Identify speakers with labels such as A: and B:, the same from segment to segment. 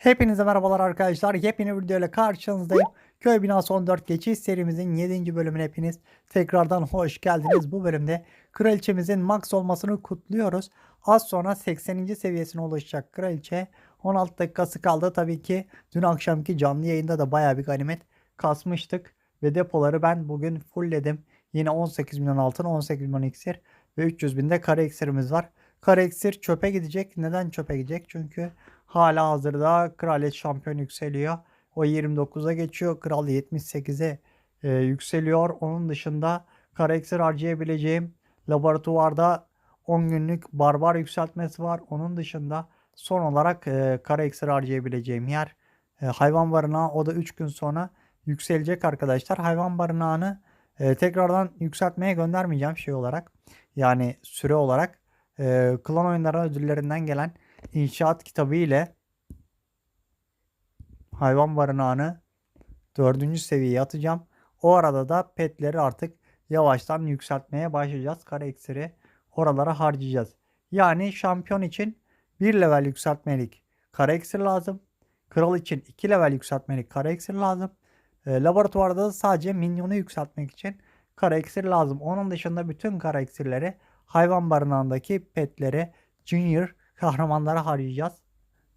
A: Hepinize merhabalar arkadaşlar. Yepyeni video ile karşınızdayım. Köy binası 14 geçiş serimizin 7. bölümüne hepiniz tekrardan hoş geldiniz. Bu bölümde kraliçemizin max olmasını kutluyoruz. Az sonra 80. seviyesine ulaşacak kraliçe. 16 dakikası kaldı. Tabii ki dün akşamki canlı yayında da baya bir ganimet kasmıştık. Ve depoları ben bugün fullledim. Yine 18 milyon altın, 18 milyon iksir ve 300 binde kare iksirimiz var. Kare iksir çöpe gidecek. Neden çöpe gidecek? Çünkü hala hazırda kraliyet şampiyon yükseliyor. O 29'a geçiyor. Kral 78'e e, yükseliyor. Onun dışında kare iksir harcayabileceğim laboratuvarda 10 günlük barbar yükseltmesi var. Onun dışında son olarak e, kare iksir harcayabileceğim yer e, hayvan barınağı. O da 3 gün sonra yükselecek arkadaşlar. Hayvan barınağını e, tekrardan yükseltmeye göndermeyeceğim şey olarak. Yani süre olarak e, klan oyunları ödüllerinden gelen inşaat kitabı ile hayvan barınağını dördüncü seviyeye atacağım. O arada da petleri artık yavaştan yükseltmeye başlayacağız. Kare iksiri oralara harcayacağız. Yani şampiyon için bir level yükseltmelik kare iksir lazım. Kral için 2 level yükseltmelik kare iksir lazım. E, laboratuvarda da sadece minyonu yükseltmek için kara iksir lazım. Onun dışında bütün kara iksirleri hayvan barınağındaki petleri junior kahramanlara harcayacağız.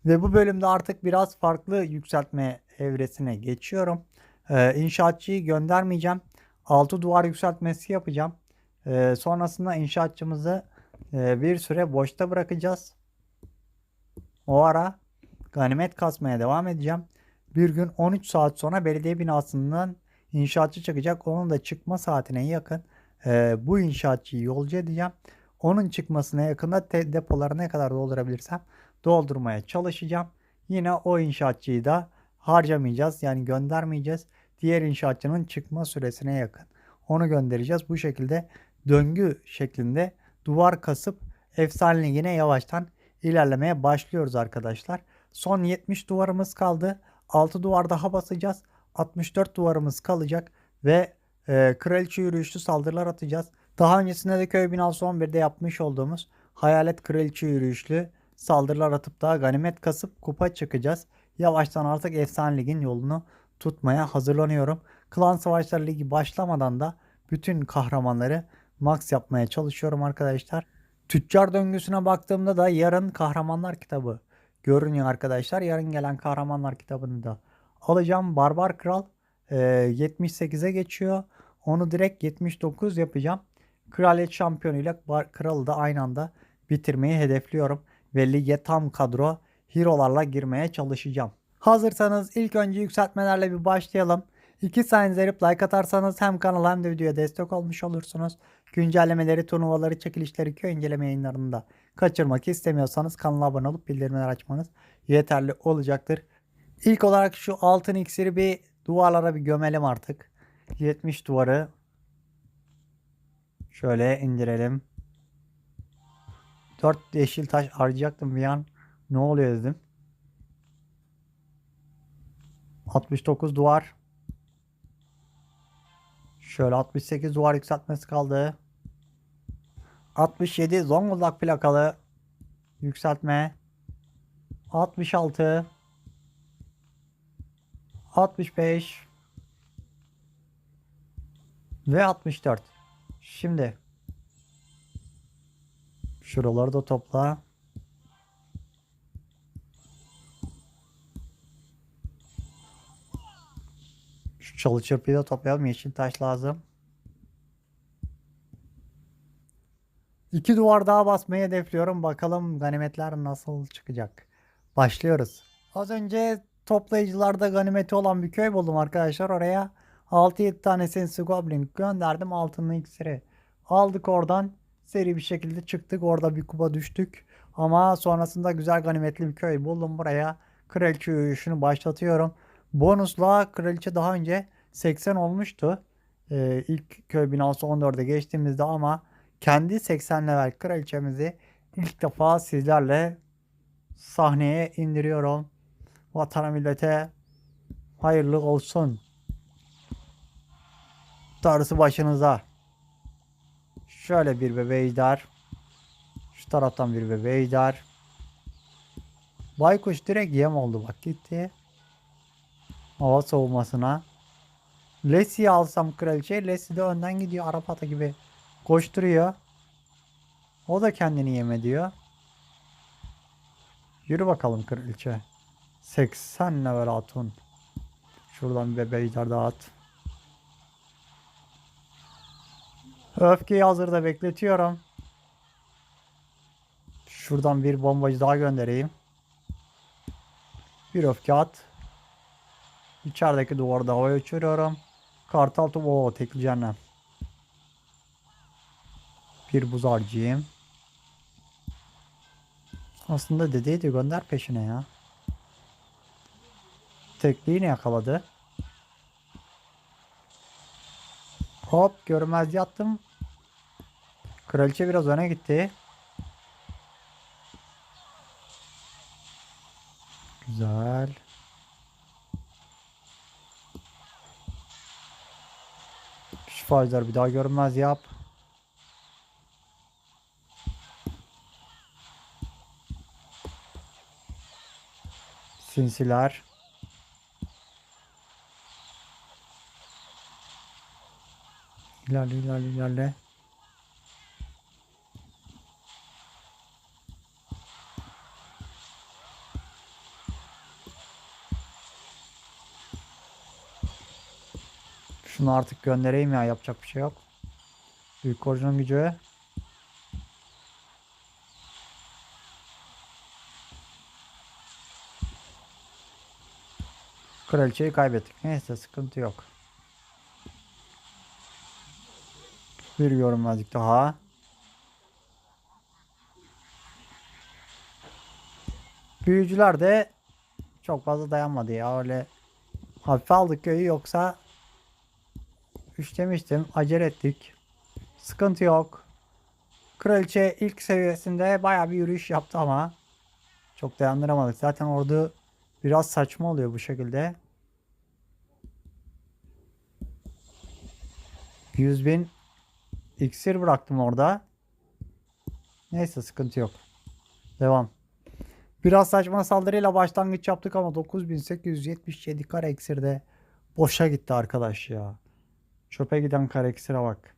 A: Ve bu bölümde artık biraz farklı yükseltme evresine geçiyorum. Ee, inşaatçıyı göndermeyeceğim. Altı duvar yükseltmesi yapacağım. Ee, sonrasında inşaatçımızı e, bir süre boşta bırakacağız. O ara ganimet kasmaya devam edeceğim. Bir gün 13 saat sonra belediye binasından inşaatçı çıkacak. Onun da çıkma saatine yakın e, bu inşaatçıyı yolcu edeceğim. Onun çıkmasına yakında depoları ne kadar doldurabilirsem doldurmaya çalışacağım. Yine o inşaatçıyı da harcamayacağız. Yani göndermeyeceğiz. Diğer inşaatçının çıkma süresine yakın. Onu göndereceğiz. Bu şekilde döngü şeklinde duvar kasıp efsane ligine yavaştan ilerlemeye başlıyoruz arkadaşlar. Son 70 duvarımız kaldı. 6 duvar daha basacağız. 64 duvarımız kalacak ve e, kraliçe yürüyüşlü saldırılar atacağız. Daha öncesinde de köy binası 11'de yapmış olduğumuz hayalet kraliçe yürüyüşlü saldırılar atıp daha ganimet kasıp kupa çıkacağız. Yavaştan artık efsane ligin yolunu tutmaya hazırlanıyorum. Klan Savaşları Ligi başlamadan da bütün kahramanları max yapmaya çalışıyorum arkadaşlar. Tüccar döngüsüne baktığımda da yarın kahramanlar kitabı görünüyor arkadaşlar. Yarın gelen kahramanlar kitabını da alacağım. Barbar Kral e, 78'e geçiyor. Onu direkt 79 yapacağım. Kraliyet şampiyonu ile bar- kralı da aynı anda bitirmeyi hedefliyorum. Ve lige tam kadro hero'larla girmeye çalışacağım. Hazırsanız ilk önce yükseltmelerle bir başlayalım. 2 saniye verip like atarsanız hem kanala hem de videoya destek olmuş olursunuz. Güncellemeleri, turnuvaları, çekilişleri, köy inceleme yayınlarında kaçırmak istemiyorsanız kanala abone olup bildirimleri açmanız yeterli olacaktır. İlk olarak şu altın iksiri bir duvarlara bir gömelim artık. 70 duvarı şöyle indirelim. 4 yeşil taş harcayacaktım bir an. Ne oluyor dedim. 69 duvar. Şöyle 68 duvar yükseltmesi kaldı. 67 Zonguldak plakalı yükseltme. 66 65 ve 64. Şimdi şuraları da topla. Şu çalı çırpıyı da toplayalım. Yeşil taş lazım. İki duvar daha basmayı hedefliyorum. Bakalım ganimetler nasıl çıkacak. Başlıyoruz. Az önce toplayıcılarda ganimeti olan bir köy buldum arkadaşlar. Oraya 6-7 tane Sensi Goblin gönderdim. Altınlı iksiri aldık oradan. Seri bir şekilde çıktık. Orada bir kupa düştük. Ama sonrasında güzel ganimetli bir köy buldum buraya. Kraliçe yürüyüşünü başlatıyorum. Bonusla kraliçe daha önce 80 olmuştu. Ee, ilk köy binası 14'e geçtiğimizde ama kendi 80 level kraliçemizi ilk defa sizlerle sahneye indiriyorum. Vatana millete hayırlı olsun. Darısı başınıza. Şöyle bir bebe ejder. Şu taraftan bir bebe ejder. Baykuş direkt yem oldu bak gitti. Hava soğumasına. Lesi'yi alsam kraliçe. Lesi de önden gidiyor. Arap atı gibi koşturuyor. O da kendini yeme diyor. Yürü bakalım kraliçe. 80 level atun. Şuradan bir bebeğler daha at. Öfkeyi hazırda bekletiyorum. Şuradan bir bombacı daha göndereyim. Bir öfke at. İçerideki duvarı da havaya uçuruyorum. Kartal topu tekli cehennem. Bir buz harcayayım. Aslında dedeyi de gönder peşine ya. Tekliği ne yakaladı? Hop görmez yattım. Kraliçe biraz öne gitti. Güzel. Şifacılar bir daha görmez yap. Sinsiler. İlerle ilerle ilerle. Şunu artık göndereyim ya yapacak bir şey yok. Büyük korucunun gücü. Kraliçeyi kaybettik. Neyse sıkıntı yok. Bir görünmezlik daha. Büyücüler de çok fazla dayanmadı ya öyle hafife aldık köyü yoksa Üçlemiştim. Acele ettik. Sıkıntı yok. Kraliçe ilk seviyesinde baya bir yürüyüş yaptı ama çok dayandıramadık. Zaten ordu biraz saçma oluyor bu şekilde. 100 bin iksir bıraktım orada. Neyse sıkıntı yok. Devam. Biraz saçma saldırıyla başlangıç yaptık ama 9877 kare iksirde boşa gitti arkadaş ya. Çöpe giden kare iksire bak.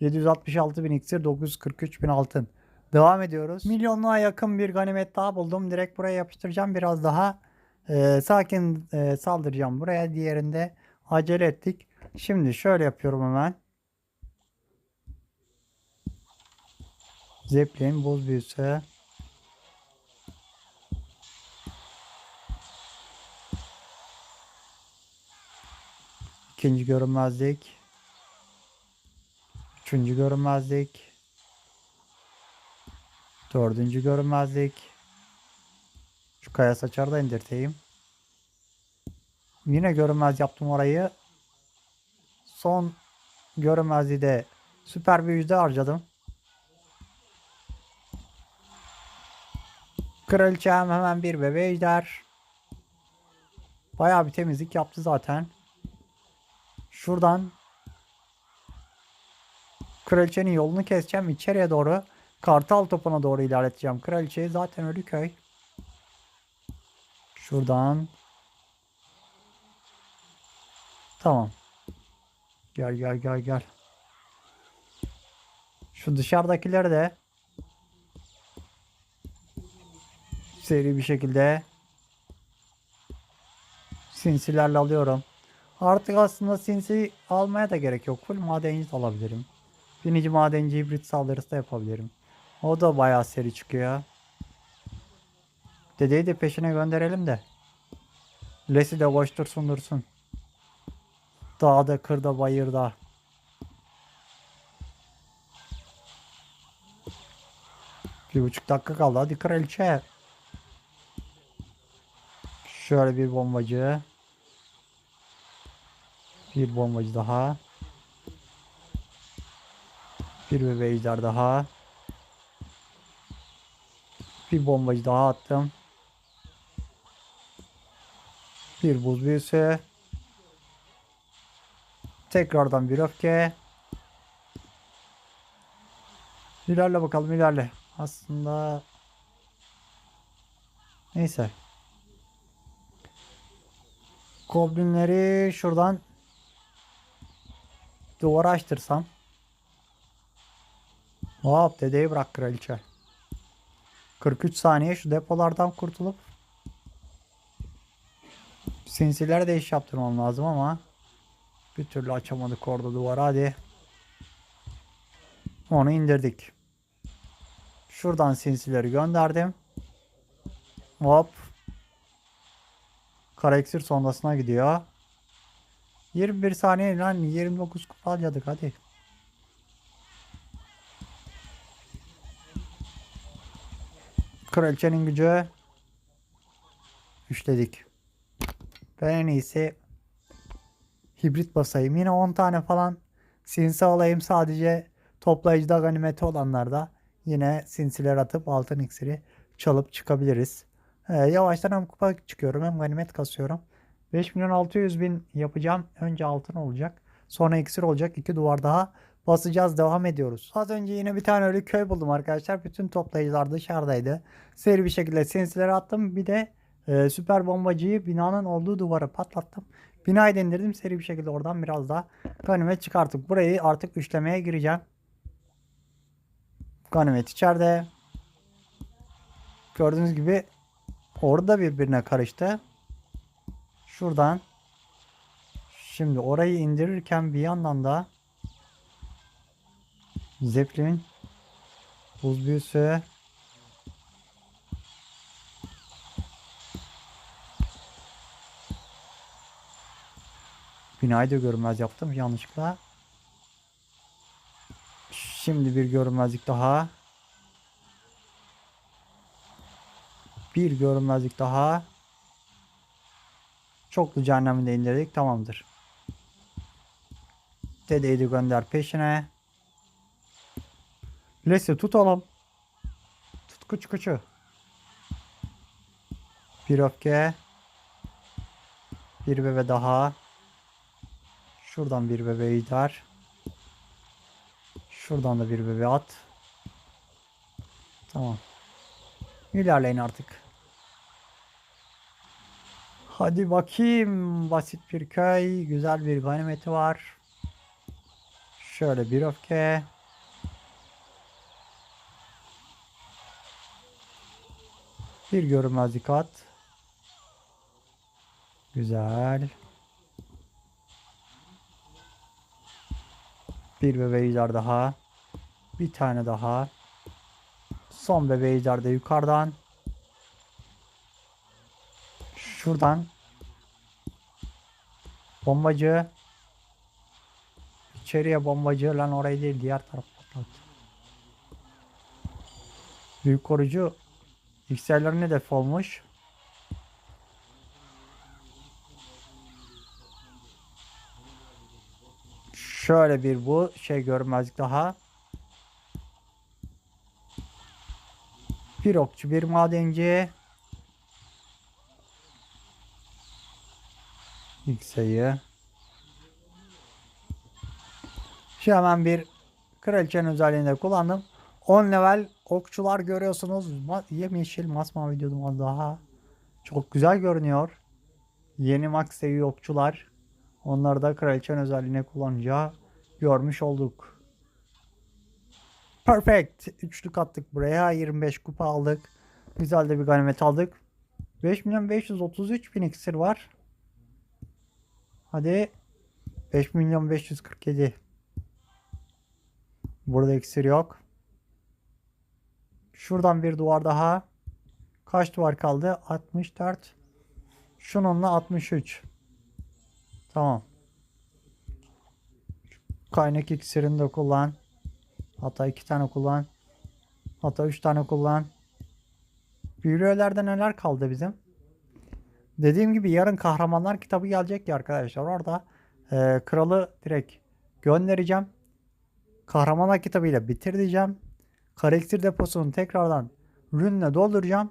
A: 766 bin iksir 943 bin altın. Devam ediyoruz. Milyonluğa yakın bir ganimet daha buldum. Direkt buraya yapıştıracağım. Biraz daha e, sakin e, saldıracağım. Buraya diğerinde acele ettik. Şimdi şöyle yapıyorum hemen. Zeppelin buz büyüsü. İkinci görünmezlik. Üçüncü görünmezlik. Dördüncü görünmezlik. Şu kaya saçarı da indirteyim. Yine görünmez yaptım orayı. Son görünmezliği de süper bir yüzde harcadım. Kraliçem hemen bir bebe ejder. Bayağı bir temizlik yaptı zaten. Şuradan Kraliçenin yolunu keseceğim. içeriye doğru kartal topuna doğru ilerleteceğim. Kraliçeyi zaten ölü köy. Şuradan. Tamam. Gel gel gel gel. Şu dışarıdakileri de seri bir şekilde sinsilerle alıyorum. Artık aslında sinsi almaya da gerek yok. Full madenci alabilirim. Binici madenci hibrit saldırısı da yapabilirim. O da bayağı seri çıkıyor. Dedeyi de peşine gönderelim de. Lesi de koştursun dursun. Dağda, kırda, bayırda. Bir buçuk dakika kaldı. Hadi kraliçe. Şöyle bir bombacı. Bir bombacı daha. Bir bebe daha. Bir bombacı daha attım. Bir buz büyüsü. Tekrardan bir öfke. İlerle bakalım ilerle. Aslında Neyse. Goblinleri şuradan duvara açtırsam. Hop dedeyi bırak kraliçe. 43 saniye şu depolardan kurtulup sinsilere de iş yaptırmam lazım ama bir türlü açamadık orada duvarı hadi. Onu indirdik. Şuradan sinsileri gönderdim. Hop. Kara sondasına gidiyor. 21 saniye lan 29 kupa alacaktık hadi. Kraliçenin gücü. Üçledik. Ben en iyisi hibrit basayım. Yine 10 tane falan sinsi alayım sadece toplayıcıda ganimeti olanlarda yine sinsiler atıp altın iksiri çalıp çıkabiliriz. Ee, yavaştan hem kupa çıkıyorum hem ganimet kasıyorum. 5 milyon 600 bin yapacağım. Önce altın olacak. Sonra iksir olacak. iki duvar daha basacağız. Devam ediyoruz. Az önce yine bir tane öyle köy buldum arkadaşlar. Bütün toplayıcılar dışarıdaydı. Seri bir şekilde sinsileri attım. Bir de e, süper bombacıyı binanın olduğu duvara patlattım. Binayı da indirdim. Seri bir şekilde oradan biraz daha ganimet çıkarttık. Burayı artık üçlemeye gireceğim. Ganimet içeride. Gördüğünüz gibi orada birbirine karıştı. Şuradan şimdi orayı indirirken bir yandan da Zeppelin buz büyüsü Binayı da görünmez yaptım yanlışlıkla. Şimdi bir görünmezlik daha. Bir görünmezlik daha. Çoklu cehennemi de indirdik. Tamamdır. Dedeyi de gönder peşine. Lesi tut oğlum. Tut kuçu kuçu. Bir öfke. Bir bebe daha. Şuradan bir bebe idar. Şuradan da bir bebe at. Tamam. İlerleyin artık. Hadi bakayım. Basit bir köy. Güzel bir ganimeti var. Şöyle bir öfke. Bir görünmezlik at. Güzel. Bir bebeyler daha. Bir tane daha. Son bebeyler de yukarıdan. Şuradan. Bombacı. İçeriye bombacı lan orayı değil diğer taraf patlat. Büyük korucu yüksellerin hedef olmuş. Şöyle bir bu şey görmezlik daha. Bir okçu bir madenci. İlk sayı. Şu hemen bir kraliçenin özelliğinde kullandım. 10 level okçular görüyorsunuz. Ma yemyeşil masmavi diyordum az daha. Çok güzel görünüyor. Yeni max seviye okçular. Onları da kraliçenin özelliğine kullanınca görmüş olduk. Perfect. Üçlük attık buraya. 25 kupa aldık. Güzel de bir ganimet aldık. 5 milyon 533 bin iksir var. Hadi 5 milyon 547. Burada iksir yok. Şuradan bir duvar daha. Kaç duvar kaldı? 64. Şununla 63. Tamam. Kaynak iksirini de kullan. Hatta iki tane kullan. Hatta üç tane kullan. Büyülerde neler kaldı bizim? Dediğim gibi yarın kahramanlar kitabı gelecek ya arkadaşlar. Orada e, kralı direkt göndereceğim. Kahramanlar kitabıyla bitir. Karakter deposunu tekrardan rünle dolduracağım.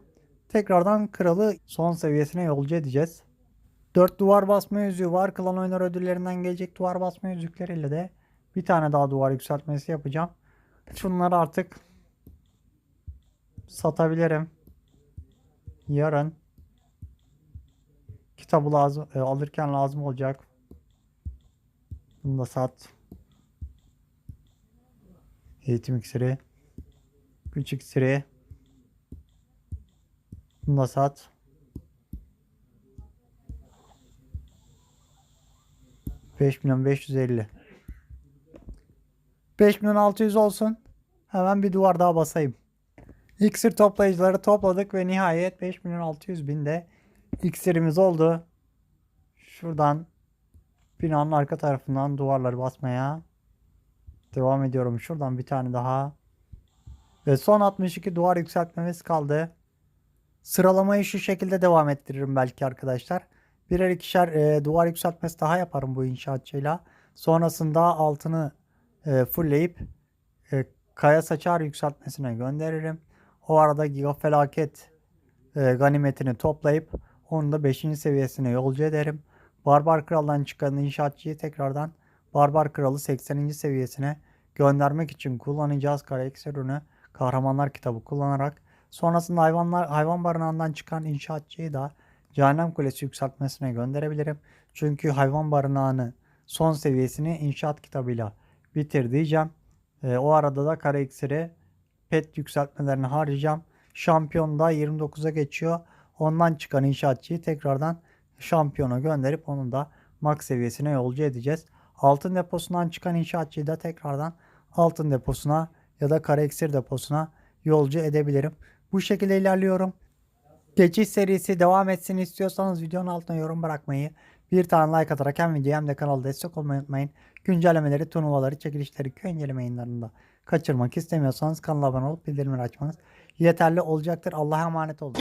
A: Tekrardan kralı son seviyesine yolcu edeceğiz. 4 duvar basma yüzüğü var. Klan oyunlar ödüllerinden gelecek duvar basma yüzükleriyle de bir tane daha duvar yükseltmesi yapacağım. Şunları artık satabilirim. yarın kitabı lazım e, alırken lazım olacak. Bunu da sat. Eğitim iksiri. Güç iksiri. Bunu da sat. Beş milyon beş yüz elli. Beş milyon altı yüz olsun. Hemen bir duvar daha basayım. İksir toplayıcıları topladık ve nihayet 5 milyon 600 binde iksirimiz oldu. Şuradan binanın arka tarafından duvarları basmaya devam ediyorum. Şuradan bir tane daha. Ve son 62 duvar yükseltmemiz kaldı. Sıralamayı şu şekilde devam ettiririm belki arkadaşlar. Birer ikişer e, duvar yükseltmesi daha yaparım bu inşaatçıyla. Sonrasında altını e, fullleyip e, kaya saçar yükseltmesine gönderirim. O arada giga felaket e, ganimetini toplayıp onu da 5. seviyesine yolcu ederim. Barbar Kral'dan çıkan inşaatçıyı tekrardan Barbar Kralı 80. seviyesine göndermek için kullanacağız karakter ürünü kahramanlar kitabı kullanarak. Sonrasında hayvanlar hayvan barınağından çıkan inşaatçıyı da Cehennem Kulesi yükseltmesine gönderebilirim. Çünkü hayvan barınağını son seviyesini inşaat kitabıyla bitir diyeceğim. E, o arada da kara iksiri pet yükseltmelerini harcayacağım. Şampiyon da 29'a geçiyor. Ondan çıkan inşaatçıyı tekrardan şampiyona gönderip onu da max seviyesine yolcu edeceğiz. Altın deposundan çıkan inşaatçıyı da tekrardan altın deposuna ya da kara iksir deposuna yolcu edebilirim. Bu şekilde ilerliyorum. Geçiş serisi devam etsin istiyorsanız videonun altına yorum bırakmayı, bir tane like atarak hem videoya hem de kanala destek olmayı unutmayın. Güncellemeleri, turnuvaları, çekilişleri, köy inceleme yayınlarında kaçırmak istemiyorsanız kanala abone olup bildirimleri açmanız yeterli olacaktır. Allah'a emanet olun.